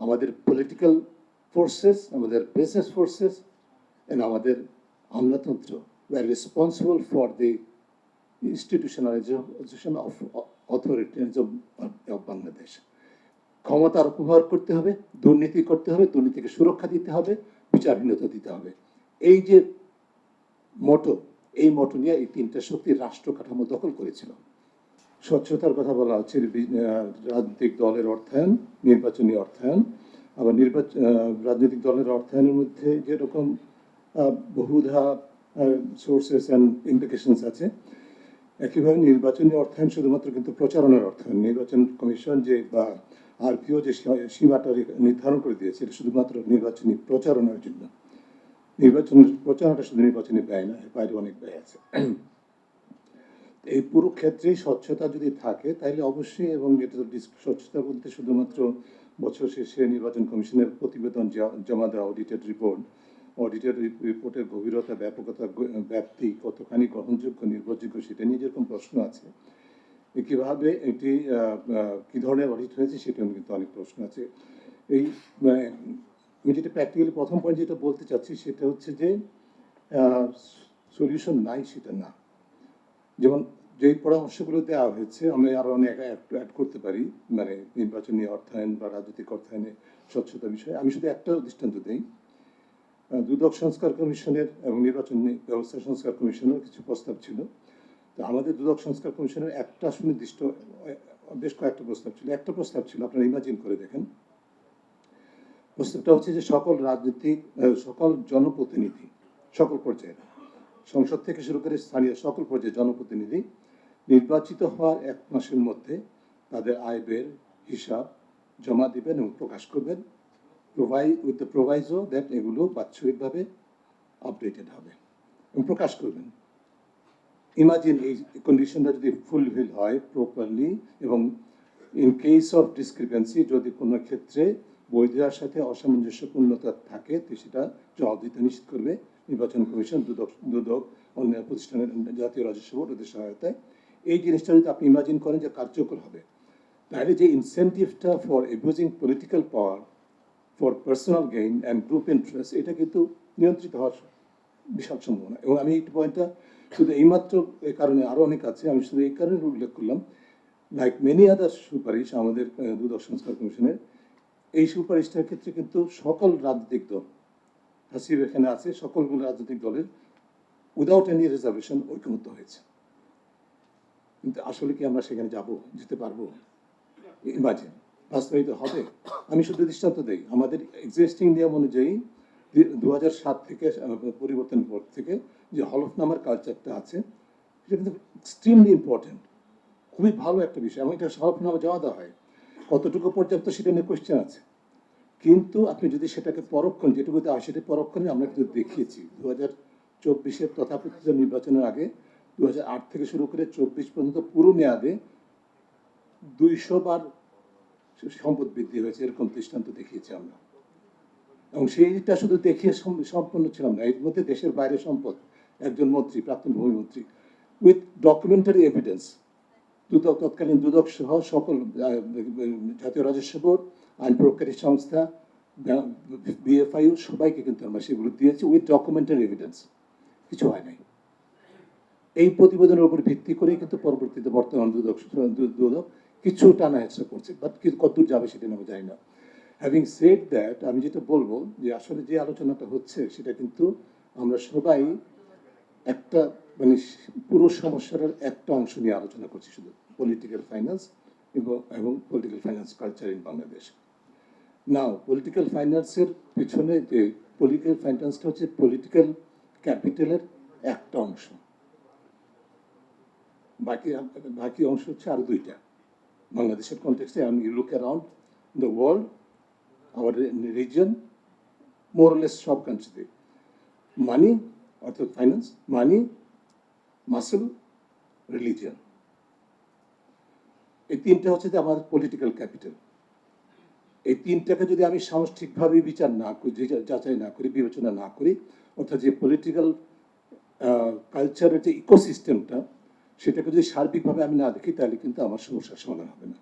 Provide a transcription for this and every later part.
আমাদের political forces আমাদের business forces and আমাদের আমলাতন্ত্র were responsible for the institutionalization of authoritarianism of Bangladesh ক্ষমতার অপব্যবহার করতে হবে, দুর্নীতি করতে হবে, দুর্নীতিকে সুরক্ষা দিতে হবে, বিচারহীনতা দিতে হবে। এই যে মোটো, এই মোটো নিয়ে এই তিনটা শক্তি রাষ্ট্র কাঠামো দখল করেছিল। স্বচ্ছতার কথা বলা হচ্ছে রাজনৈতিক দলের অর্থায়ন, নির্বাচনী অর্থায়ন। আবার নির্বাচন রাজনৈতিক দলের অর্থায়নের মধ্যে যেরকম বহুধা সোর্সেস অ্যান্ড ইমপ্লিকেশনস আছে, একইভাবে নির্বাচনী অর্থায়ন শুধুমাত্র কিন্তু প্রচারণার অর্থায়ন। নির্বাচন কমিশন যে, বা আরপিও যে সীমাটা নির্ধারণ করে দিয়েছে, এটা শুধুমাত্র নির্বাচনী প্রচারণার জন্য। নির্বাচন প্রচারণাটা শুধু নির্বাচনী ব্যয় না বাইরে অনেক ব্যয় আছে। এই পুরো ক্ষেত্রেই স্বচ্ছতা যদি থাকে তাহলে অবশ্যই এবং এটা স্বচ্ছতা বলতে শুধুমাত্র বছর শেষে নির্বাচন কমিশনের প্রতিবেদন জমা দেওয়া অডিটেড রিপোর্ট অডিটেড রিপোর্টের গভীরতা, ব্যাপকতা ব্যাপ্তি, কতখানি গ্রহণযোগ্য, নির্ভরযোগ্য সেটা নিয়ে যেরকম প্রশ্ন আছে কীভাবে এটি কি ধরনের অডিট হয়েছে সেটা নিয়ে কিন্তু অনেক প্রশ্ন আছে। এই আমি যেটা প্র্যাকটিক্যালি প্রথম পয়েন্ট যেটা বলতে চাচ্ছি সেটা হচ্ছে যে সলিউশন নাই সেটা না। যেমন যেই পরামর্শগুলো দেওয়া হয়েছে, আমি আরও অনেক অ্যাড করতে পারি। মানে নির্বাচনী অর্থায়ন বা রাজনৈতিক অর্থায়নে স্বচ্ছতা বিষয়ে। আমি শুধু একটা দৃষ্টান্ত দিই। দুদক সংস্কার কমিশনের এবং নির্বাচন ব্যবস্থা সংস্কার কমিশনের কিছু প্রস্তাব ছিল। তো আমাদের দুদক সংস্কার কমিশনের একটা সুনির্দিষ্ট বেশ কয়েকটা প্রস্তাব ছিল। একটা প্রস্তাব ছিল, আপনারা ইমাজিন করে দেখেন। প্রস্তাবটা হচ্ছে যে সকল রাজনৈতিক সকল জনপ্রতিনিধি, সকল পর্যায়ে সংসদ থেকে শুরু করে স্থানীয় সকল পর্যায়ে জনপ্রতিনিধি নির্বাচিত হওয়ার এক মাসের মধ্যে তাদের আয় ব্যয়ের হিসাব জমা দিবেন এবং প্রকাশ করবেন। Provide with the proviso that এগুলো বাৎসরিকভাবে আপডেটেড হবে এবং প্রকাশ করবেন। ইমাজিন এই কন্ডিশনটা যদি ফুলফিল হয় প্রপারলি এবং ইন কেস অফ ডিসক্রিপেন্সি যদি কোনো ক্ষেত্রে বৈধতার সাথে অসামঞ্জস্যপূর্ণতা থাকে, তো সেটা জবাবদিহিতা নিশ্চিত করবে। নির্বাচন কমিশন দুদক দুদক অন্য প্রতিষ্ঠানের জাতীয় রাজস্ব বোর্ড ওদের সহায়তায় এই জিনিসটা যদি আপনি ইমাজিন করেন যে কার্যকর হবে, তাহলে যে ইনসেন্টিভটা for abusing political power for personal gain and group interest এটা কিন্তু নিয়ন্ত্রিত হওয়ার বিশাল সম্ভাবনা। এবং আমি এই পয়েন্টটা শুধু এইমাত্র এই কারণে আরও অনেক আছে, আমি শুধু এই কারণে উল্লেখ করলাম লাইক মেনি আদার সুপারিশ আমাদের দুদক সংস্কার কমিশনের, এই সুপারিশটার ক্ষেত্রে কিন্তু সকল রাজনৈতিক দল হাসিব এখানে আছে সকলগুলো রাজনৈতিক দলের উইদাউট এনি রিজার্ভেশন ঐক্যমত্য হয়েছে। কিন্তু আসলে কি আমরা সেখানে যাব, যেতে পারব? ইমাজিন বাস্তবায়িত হবে? আমি শুধু দৃষ্টান্ত দিই, আমাদের এক্সিস্টিং নিয়ম অনুযায়ী দু সাত থেকে পরিবর্তন পর থেকে যে হলফনামার কালচারটা আছে, সেটা কিন্তু এক্সট্রিমলি ইম্পর্টেন্ট খুবই ভালো একটা বিষয়। এবং এটা হলফনামা জমা দেওয়া হয়। কতটুকু পর্যাপ্ত সেটা নিয়ে কোয়েশ্চেন আছে? কিন্তু আপনি যদি সেটাকে পরক্ষণ যেটুকু দেওয়া সেটা পরক্ষণে আমরা কিন্তু দেখিয়েছি। দু হাজার চব্বিশের তথাকথিত নির্বাচনের আগে দু আট থেকে শুরু করে চব্বিশ পর্যন্ত পুরো মেয়াদে দুইশো বার সম্পদ বৃদ্ধি হয়েছে, এরকম দৃষ্টান্ত দেখিয়েছি আমরা। এবং সেইটা শুধু দেখিয়ে সম্পন্ন ছিলাম না, এর মধ্যে দেশের বাইরে সম্পদ, একজন মন্ত্রী, প্রাক্তন ভূমিমন্ত্রী উইথ ডকুমেন্টারি এভিডেন্স দুদক, তৎকালীন দুদক সহ সকল জাতীয় রাজস্ব বোর্ড আইন প্রয়োগকারী সংস্থা বিএফআইউ সবাইকে কিন্তু আমরা সেগুলো দিয়েছি উইথ ডকুমেন্টারি এভিডেন্স কিছু হয় নাই। এই প্রতিবেদনের উপর ভিত্তি করে কিন্তু পরবর্তীতে বর্তমান দুদক দুদক কিছু টানা হেঁচড়া করছে বাট কতদূর যাবে সেটা আমি জানি না। হ্যাভিং সেড দ্যাট আমি যেটা বলব যে আসলে যে আলোচনাটা হচ্ছে সেটা কিন্তু আমরা সবাই একটা মানে পুরো সমস্যার একটা অংশ নিয়ে আলোচনা করছি, শুধু পলিটিক্যাল ফাইন্যান্স এবং এবং political finance culture in Bangladesh now political ফাইন্যান্সের পিছনে যে পলিটিক্যাল ফাইন্যান্সটা হচ্ছে পলিটিক্যাল ক্যাপিটালের একটা অংশ। বাকি বাকি অংশ হচ্ছে আর দুইটা। বাংলাদেশের কন্টেক্সটে আমি look around the world our reason more less সব কান্ট্রিতে মানি অর্থাৎ ফাইন্যান্স মানি মাসেল রিলিজিয়ন এই তিনটা হচ্ছে যে আমাদের পলিটিক্যাল ক্যাপিটাল এই তিনটাকে যদি আমি সামষ্টিকভাবে বিচার না করি যাচাই না করি, বিবেচনা না করি, অর্থাৎ যে পলিটিক্যাল কালচারের যে ইকোসিস্টেমটা সেটাকে যদি সার্বিকভাবে আমি না দেখি, তাহলে কিন্তু আমার সমস্যার সমাধান হবে না।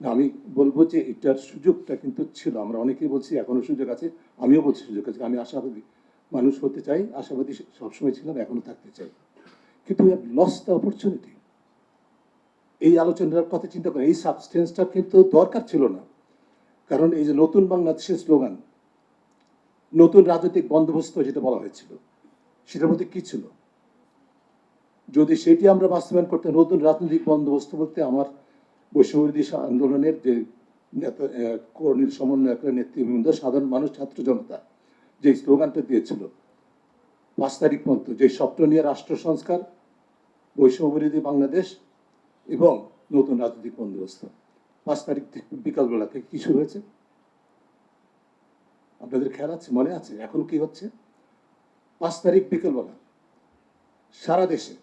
না, আমি বলব যে এটার সুযোগটা কিন্তু ছিল। আমরা অনেকেই বলছি এখনও সুযোগ আছে, আমিও বলছি সুযোগ আছে, আমি আশাবাদী মানুষ হতে চাই, আশাবাদী সবসময় ছিলাম এখনও থাকতে চাই। কিন্তু লস দ্য অপরচুনিটি এই আলোচনার কথা চিন্তা করেন, এই সাবস্টেন্সটা কিন্তু দরকার ছিল না। কারণ এই যে নতুন বাংলাদেশের স্লোগান নতুন রাজনৈতিক বন্দোবস্ত যেটা বলা হয়েছিল সেটার মধ্যে কি ছিল? যদি সেটি আমরা বাস্তবায়ন করতে নতুন রাজনৈতিক বন্দোবস্ত বলতে আমার বৈষম্যবিরোধী আন্দোলনের যে নেতা আহ, কর্মী সমন্বয়কের নেতৃবৃন্দ সাধারণ মানুষ ছাত্র জনতা যে স্লোগানটা দিয়েছিল পাঁচ তারিখ পর্যন্ত যে স্বপ্ন নিয়ে রাষ্ট্র সংস্কার বৈষম্যবিরোধী বাংলাদেশ এবং নতুন রাজনৈতিক বন্দোবস্ত। পাঁচ তারিখ থেকে, বিকালবেলা থেকে কি শুরু হয়েছে? আপনাদের খেয়াল আছে? মনে আছে? এখন কি হচ্ছে? পাঁচ তারিখ বিকেলবেলা সারা দেশে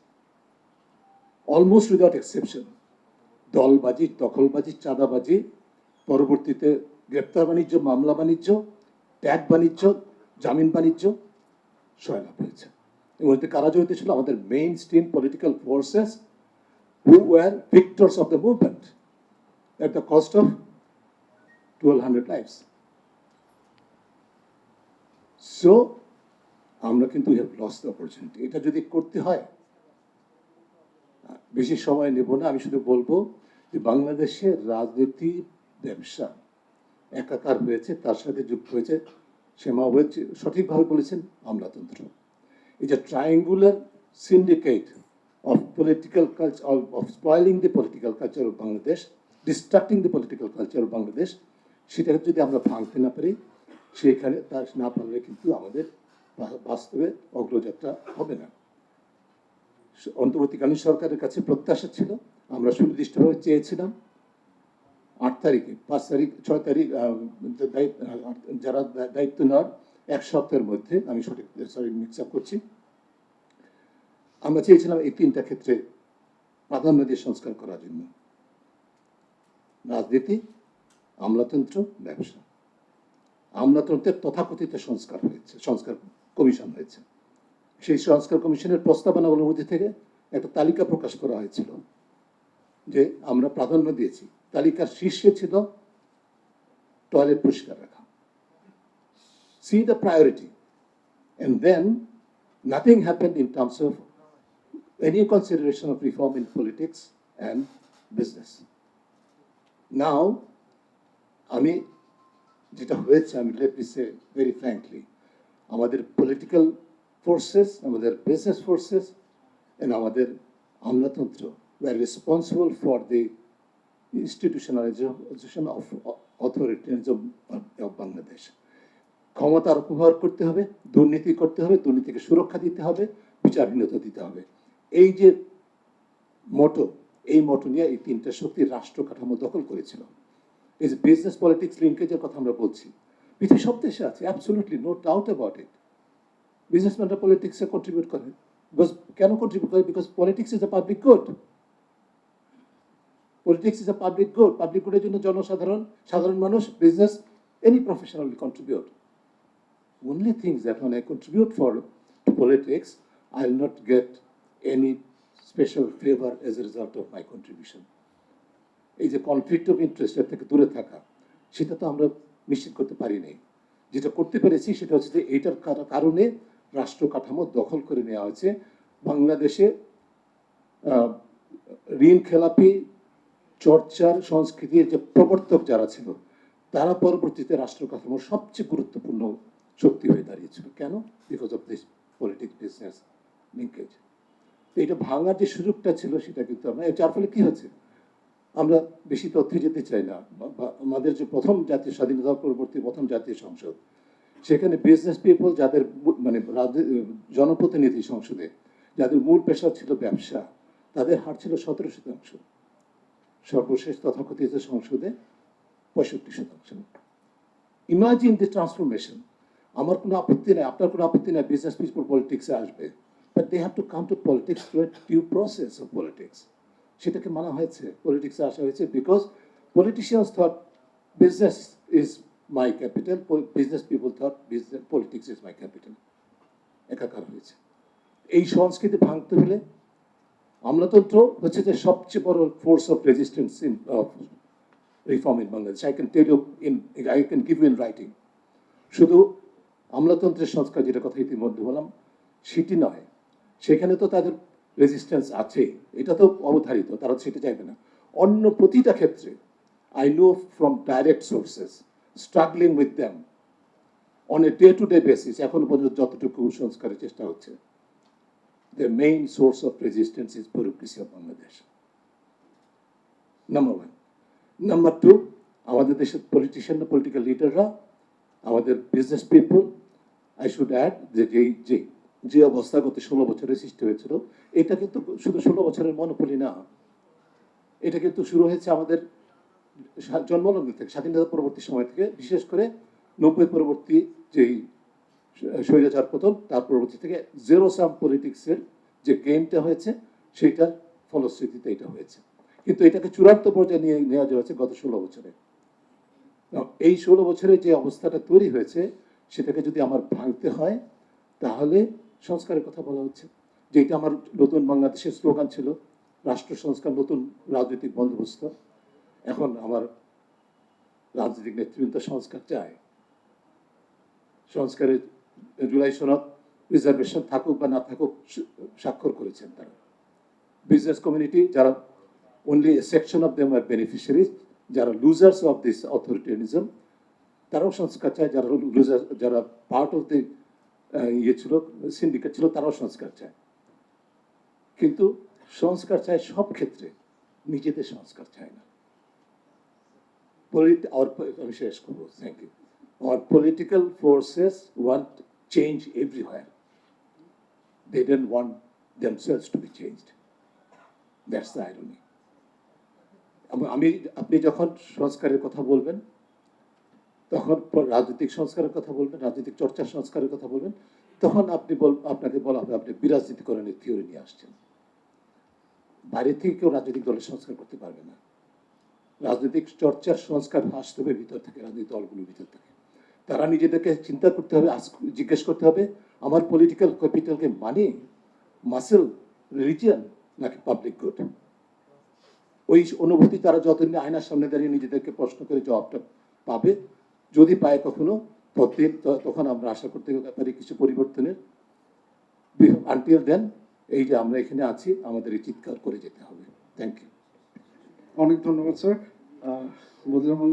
অলমোস্ট উইদাউট এক্সেপশন দলবাজি, দখলবাজি, চাঁদাবাজি, পরবর্তীতে গ্রেপ্তার বাণিজ্য, মামলা বাণিজ্য, ট্যাগ বাণিজ্য, জামিন বাণিজ্য সয়লাভ হয়েছে। এর মধ্যে কারা জড়িত ছিল? আমাদের mainstream political forces who were victors of the movement the cost of twelve hundred lives so আমরা কিন্তু হ্যাভ লস দ্য অপরচুনিটি এটা যদি করতে হয়, বেশি সময় নেব না, আমি শুধু বলব যে বাংলাদেশের রাজনীতি ব্যবসা একাকার হয়েছে, তার সাথে যুক্ত হয়েছে সেমা হয়েছে সঠিকভাবে বলেছেন আমলাতন্ত্র। এই যে triangular syndicate of political culture of spoiling the political culture of Bangladesh distracting the political culture of Bangladesh সেটাকে যদি আমরা ভাঙতে না পারি, সেখানে তার না পারলে কিন্তু আমাদের বাস্তবে অগ্রযাত্রা হবে না। অন্তর্বর্তীকালীন সরকারের কাছে প্রত্যাশা ছিল, আমরা সুনির্দিষ্টভাবে চেয়েছিলাম। আট তারিখে, পাঁচ তারিখ, ছয় তারিখ যারা দায়িত্ব নেওয়ার এক সপ্তাহের মধ্যে আমি সঠিক সরি মিক্স আপ করছি। আমরা চেয়েছিলাম এই তিনটা ক্ষেত্রে প্রাধান্য দিয়ে সংস্কার করার জন্য। রাজনীতি, আমলাতন্ত্র, ব্যবসা। আমলাতন্ত্রের তথাকথিত সংস্কার হয়েছে, সংস্কার কমিশন হয়েছে। সেই সংস্কার কমিশনের প্রস্তাবনাগুলোর মধ্যে থেকে একটা তালিকা প্রকাশ করা হয়েছিল যে আমরা প্রাধান্য দিয়েছি। তালিকার শীর্ষে ছিল টয়লেট পরিষ্কার রাখা। See the priority and then nothing happened in terms of any consideration of reform in politics and business. Now, আমি যেটা হয়েছে আমি let me say very frankly আমাদের পলিটিক্যাল ফোর্সেস আমাদের বিজনেস ফোর্সেস এন্ড আমাদের আমলাতন্ত্র were responsible for the institutionalisation of authoritism of Bangladesh ক্ষমতার অপব্যবহার করতে হবে দুর্নীতি করতে হবে দুর্নীতিকে সুরক্ষা দিতে হবে বিচারহীনতা দিতে হবে। এই যে মোটো এই মোটো নিয়ে এই তিনটা শক্তি রাষ্ট্র কাঠামো দখল করেছিল। এই যে বিজনেস পলিটিক্স লিঙ্কেজের কথা আমরা বলছি পৃথিবীর সব দেশে আছে absolutely no doubt about it বিজনেসম্যানরা পলিটিক্সে কন্ট্রিবিউট করে। বিকজ কেন কন্ট্রিবিউট করে? Because politics is a public good politics is a public good public গুডের জন্য জনসাধারণ সাধারণ মানুষ business any professional contribute only things that when I contribute for to politics, I'll not get any special favor as a result of my contribution. এই যে conflict of interest থেকে দূরে থাকা, সেটা তো আমরা নিশ্চিত করতে পারি নাই। যেটা করতে পেরেছি সেটা হচ্ছে যে এইটার কারণে রাষ্ট্র কাঠামো দখল করে নেওয়া হয়েছে। বাংলাদেশে ঋণ খেলাপি, চর্চার সংস্কৃতির যে প্রবর্তক যারা ছিল, তারা পরবর্তীতে রাষ্ট্র কাঠামোর সবচেয়ে গুরুত্বপূর্ণ শক্তি হয়ে দাঁড়িয়েছিল। কেন? Because of this politics business linkage এটা ভাঙার যে সুযোগটা ছিল সেটা কিন্তু আমরা যার ফলে কি হচ্ছে? আমরা বেশি তথ্যে যেতে চাই না। আমাদের যে প্রথম জাতীয় স্বাধীনতা পরবর্তী প্রথম জাতীয় সংসদ, সেখানে বিজনেস পিপল যাদের মানে জনপ্রতিনিধি সংসদে, যাদের মূল পেশা ছিল ব্যবসা, তাদের হার ছিল সতেরো শতাংশ। সর্বশেষ তথাকথিত সংসদে পঁয়ষট্টি শতাংশ। ইমাজিন দি ট্রান্সফরমেশন আমার কোনো আপত্তি নেই। আপনার কোনো আপত্তি নেই বিজনেস পিপল পলিটিক্সে আসবে। But they have to come to politics to due process of politics সেটাকে মানা হয়েছে পলিটিক্সে আসা হয়েছে because politicians thought business is my capital business people thought business politics is my capital একাকার হয়েছে এই সংস্কৃতি ভাঙতে হলে আমলাতন্ত্র হচ্ছে যে সবচেয়ে বড় force of resistance in in Bangladesh. I can tell you in, I can give you in writing. শুধু আমলাতন্ত্রের সংস্কার যেটা কথা ইতিমধ্যে বললাম সেটি নয় সেখানে তো তাদের রেজিস্ট্যান্স আছে। এটা তো অবধারিত তারা সেটা চাইবে না। অন্য প্রতিটা ক্ষেত্রে I know from direct sources struggling with them on a day to day basis এখনও পর্যন্ত যতটুকু কুসংস্কারের চেষ্টা হচ্ছে, the main source of resistance is bureaucracy of Bangladesh Number one number two আমাদের দেশের পলিটিশিয়ান পলিটিক্যাল লিডাররা আমাদের business people I should add যে যেই যে যে অবস্থা গত ষোলো বছরে সৃষ্টি হয়েছিল, এটা কিন্তু শুধু ষোলো বছরের মনোপলি না, এটা কিন্তু শুরু হয়েছে আমাদের জন্মলগ্ন থেকে, স্বাধীনতা পরবর্তী সময় থেকে, বিশেষ করে নব্বই পরবর্তী যেই স্বৈরাচার পতন, তার পরবর্তী থেকে জেরো সাম পলিটিক্সের যে গেমটা হয়েছে, সেইটার ফলশ্রুতিতে এটা হয়েছে। কিন্তু এটাকে চূড়ান্ত পর্যায়ে নিয়ে, নেওয়া হয়েছে গত ষোলো বছরে। এই ষোলো বছরে যে অবস্থাটা তৈরি হয়েছে, সেটাকে যদি আমার ভাঙতে হয়, তাহলে সংস্কারের কথা বলা হচ্ছে। যেটা আমার নতুন বাংলাদেশের স্লোগান ছিল, রাষ্ট্র সংস্কার, নতুন রাজনৈতিক বন্দোবস্ত, এখন আমার রাজনৈতিক নেতৃবৃন্দ সংস্কার চায়। সংস্কারের জুলাই সনদ রিজার্ভেশন থাকুক বা না থাকুক স্বাক্ষর করেছেন তারা। বিজনেস কমিউনিটি যারা অনলি সেকশন অফ দেম আর বেনিফিশিয়ারিজ যারা লুজার্স অফ দিস অথরিটেরিজম তারাও সংস্কার চায়, যারা লুজার যারা পার্ট অফ দি ইয়ে ছিল সিন্ডিকেট ছিল, তারাও সংস্কার চায়। কিন্তু সংস্কার চায় সব ক্ষেত্রে, নিজেদের সংস্কার চায় না। আমি শেষ want change everywhere they don't to be change that's the আমি আপনি যখন সংস্কারের কথা বলবেন তখন রাজনৈতিক সংস্কারের কথা বলবেন, রাজনৈতিক চর্চা সংস্কারের কথা বলবেন, তখন আপনি বল আপনাকে বলা হবে, আপনি বিরাজনীতিকরণের থিওরি নিয়ে আসছেন। বাইরে থেকে কেউ রাজনৈতিক দলের সংস্কার করতে পারবে না। রাজনৈতিক চর্চার সংস্কার আসতে হবে ভিতর থেকে, রাজনৈতিক দলগুলোর ভিতর থেকে। তারা নিজেদেরকে চিন্তা করতে হবে জিজ্ঞেস করতে হবে, আমার পলিটিক্যাল ক্যাপিটালকে মানে মাসেল রিলিজিয়ান নাকি পাবলিক গুড ওই অনুভূতি তারা যতদিন আয়নার সামনে দাঁড়িয়ে নিজেদেরকে প্রশ্ন করে জবাবটা পাবে যদি পায় কখনো তখন আমরা আশা করতে পারি কিছু পরিবর্তনের। আনটিল দেন এই যে আমরা এখানে আছি, আমাদের এই চিৎকার করে যেতে হবে। থ্যাংক ইউ অনেক ধন্যবাদ স্যার রহমান